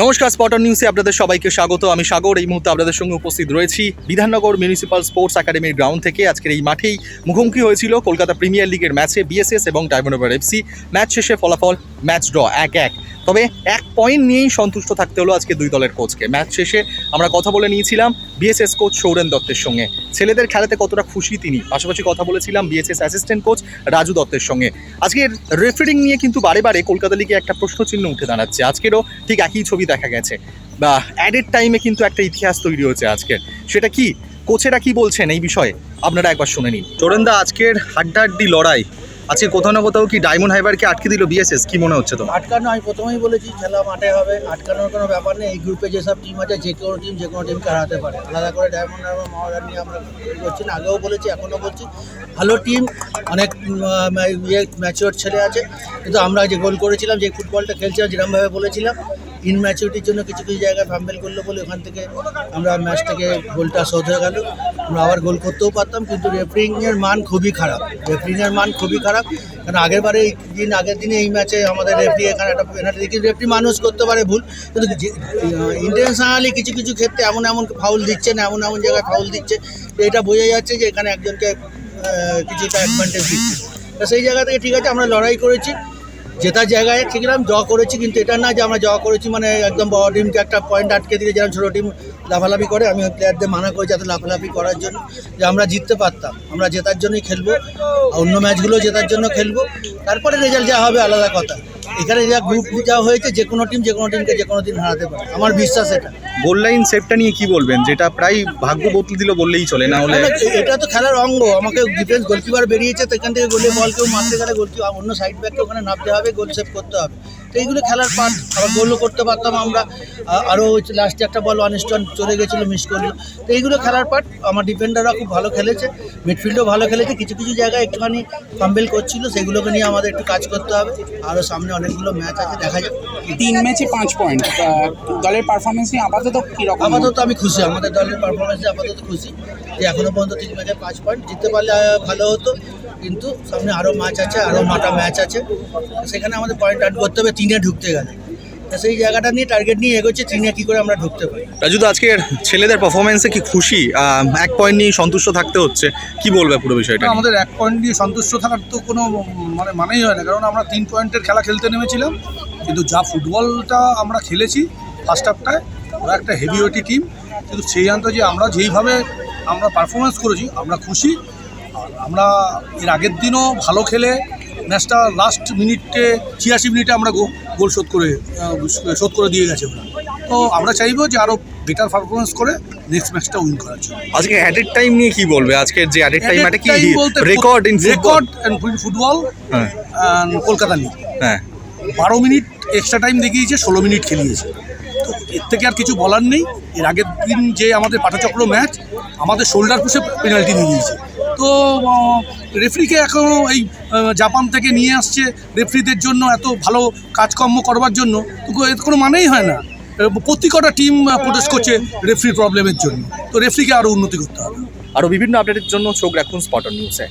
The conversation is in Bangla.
নমস্কার স্পটন নিউজে আপনাদের সবাইকে স্বাগত। আমি সাগর, এই মুহূর্তে আপনাদের সঙ্গে উপস্থিত রয়েছি বিধাননগর মিউনিসিপাল স্পোর্টস একাডেমির গ্রাউন্ড থেকে। আজকের এই মাঠেই মুখোমুখি হয়েছিল কলকাতা প্রিমিয়ার লিগের ম্যাচে বিএসএস এবং ডায়মন্ডোভার এফসি ম্যাচ শেষে ফলাফল ম্যাচ ড্র এক এক তবে এক পয়েন্ট নিয়েই সন্তুষ্ট থাকতে হলো আজকে দুই দলের কোচকে ম্যাচ শেষে আমরা কথা বলে নিয়েছিলাম বিএসএস কোচ সৌরেন দত্তের সঙ্গে। ছেলেদের খেলাতে কতটা খুশি তিনি? পাশাপাশি কথা বলেছিলাম বিএসএস অ্যাসিস্ট্যান্ট কোচ রাজু দত্তের সঙ্গে। আজকের রেফারিং নিয়ে কিন্তু বারে বারে কলকাতা লিগে একটা প্রশ্নচিহ্ন উঠে দাঁড়াচ্ছে। আজকেরও ঠিক একই ছবি দেখা গেছে। বা অ্যাডেড টাইমে কিন্তু একটা ইতিহাস তৈরি হয়েছে আজকের। সেটা কি? কোচেরা কি বলছেন এই বিষয়ে? আপনারা একবার শুনে নিন। চোরেন্দা আজকের হাড্ডাহাড্ডি লড়াই। আজকে কোথাও না কোথাও কি ডায়মন্ড হাইবারকে আটকে দিল বিএসএস কি মনে হচ্ছে তোমার? আটকানো, আমি প্রথমেই বলেছি, খেলা মাঠে হবে। আটকানোর কোনো ব্যাপার নেই। এই গ্রুপে যেসব টিম আছে, যে কোনো টিম যে কোনো টিমকে হারাতে পারে। আলাদা করে ডায়মন্ড হারবার মহারান আমরা করছি না। আগেও বলেছি, এখনও বলছি। ভালো টিম অনেক ইয়ে ম্যাচিওর ছেলে আছে। কিন্তু আমরা যে গোল করেছিলাম, যে ফুটবলটা খেলছিলাম যেরকমভাবে বলেছিলাম ইন ম্যাচুরিটির জন্য কিছু কিছু জায়গায় ফাম্বেল করল বলে ওখান থেকে আমরা ম্যাচ থেকে গোলটা শোধ হয়ে গেল। আমরা আবার গোল করতেও পারতাম, কিন্তু রেফারিংয়ের মান খুবই খারাপ। রেফারিংয়ের মান খুবই খারাপ। কারণ আগের বারে এই দিন, আগের দিনে এই ম্যাচে আমাদের রেফারি এখানে একটা পেনাল্টি দেখি রেফারি মানুষ করতে পারে ভুল। কিন্তু ইন্টারন্যাশনালি কিছু কিছু ক্ষেত্রে এমন এমন ফাউল দিচ্ছে না, এমন এমন জায়গায় ফাউল দিচ্ছে। এটা বোঝা যাচ্ছে যে এখানে একজনকে কিছুটা অ্যাডভান্টেজ দিচ্ছে। তো সেই জায়গা থেকে ঠিক আছে, আমরা লড়াই করেছি। জেতার জায়গায় ঠিকলাম জ করেছি, কিন্তু এটা না যে আমরা জ করেছি মানে একদম বড় টিমকে একটা পয়েন্ট আটকে দিয়ে যেরকম ছোটো টিম লাফালাফি করে, আমি প্লেয়ারদের মানা করেছি এত লাফালাফি করার জন্য, যে আমরা জিততে পারতাম, আমরা জেতার জন্যই খেলব অন্য ম্যাচগুলো জেতার জন্য খেলব, তারপরে রেজাল্ট যা হবে আলাদা কথা। এখানে যা গ্রুপ যা হয়েছে যে কোনো টিম যে কোনো টিমকে যে কোনো দিন হারাতে পারে। আমার বিশ্বাস এটা। গোল লাইন সেটটা নিয়ে কি বলবেন? যেটা প্রায় ভাগ্য বদলে দিল বললেই চলে না হলে এটা তো খেলার অঙ্গ। আমাকে ডিফেন্স গোলকিপার বেরিয়েছে তো এখান থেকে গোলে বল কেউ মারতে গেলে গোলকিপার অন্য সাইড ব্যাককে ওখানে নামতে হবে গোল সেভ করতে হবে। তো এইগুলো খেলার পার্ট আবার গোলও করতে পারতাম আমরা। আরও লাস্টে একটা বল অনিস্টন চলে গেছিল মিস করল। তো এইগুলো খেলার পার্ট আমার ডিফেন্ডাররা খুব ভালো খেলেছে। মিডফিল্ডও ভালো খেলেছে। কিছু কিছু জায়গায় একটুখানি ফাম্বেল করছিল। সেগুলোকে নিয়ে আমাদের একটু কাজ করতে হবে। আরও সামনে অনেকগুলো ম্যাচ আছে দেখা যাক। তিন ম্যাচে পাঁচ পয়েন্ট দলের পারফরমেন্স নিয়ে আপাতত কীরকম? আপাতত আমি খুশি আমাদের দলের পারফরমেন্সে আপাতত খুশি। যে এখনও পর্যন্ত তিন ম্যাচে পাঁচ পয়েন্ট জিততে পারলে ভালো হতো। কিন্তু সামনে আরও ম্যাচ আছে আরও মাটা ম্যাচ আছে। সেখানে আমাদের পয়েন্ট আউট করতে হবে তিনে ঢুকতে গেলে। সেই জায়গাটা নিয়ে টার্গেট নিয়ে এগোচ্ছে তিনে কী করে আমরা ঢুকতে পারি? রাজু তো আজকের ছেলেদের পারফরমেন্সে কি খুশি? এক পয়েন্ট নিয়ে সন্তুষ্ট থাকতে হচ্ছে। কি বলবে পুরো বিষয়টা আমাদের এক পয়েন্ট দিয়ে সন্তুষ্ট থাকার তো কোনো মানে মানেই হয় না। কারণ আমরা তিন পয়েন্টের খেলা খেলতে নেমেছিলাম কিন্তু যা ফুটবলটা আমরা খেলেছি ফার্স্ট হাফটায় ওরা একটা হেভি ওয়েটি টিম কিন্তু সেই আন্তর্জাতিক আমরা যেইভাবে আমরা পারফরমেন্স করেছি আমরা খুশি। আর আমরা এর আগের দিনও ভালো খেলে ম্যাচটা লাস্ট মিনিটে ছিয়াশি মিনিটে আমরা গো- গোল শোধ করে শোধ করে দিয়ে গেছে ওরা। তো আমরা চাইব যে আরও বেটার পারফরমেন্স করে নেক্সট ম্যাচটা উইন করার জন্য। আজকে অ্যাডেড টাইম নিয়ে কি বলবে? আজকে যে অ্যাডেড টাইম এটা কি রেকর্ড ইন রেকর্ড ফুটবল হ্যাঁ। কলকাতা লিগ হ্যাঁ। বারো মিনিট এক্সট্রা টাইম দেখিয়েছে ষোলো মিনিট খেলিয়েছে। তো এর থেকে আর কিছু বলার নেই। এর আগের দিন যে আমাদের পাঠাচক্র ম্যাচ আমাদের শোল্ডার পুষে পেনাল্টি দিয়ে দিয়েছে তো রেফরিকে এখনও এই জাপান থেকে নিয়ে আসছে রেফরিদের জন্য এত ভালো কাজকর্ম করবার জন্য। এর কোনো মানেই হয় না। প্রতি কটা টিম প্রোটেস্ট করছে রেফরি প্রবলেমের জন্য। তো রেফরিকে আরও উন্নতি করতে হবে। আরও বিভিন্ন আপডেটের জন্য চোখ রাখুন স্পটন নিউজে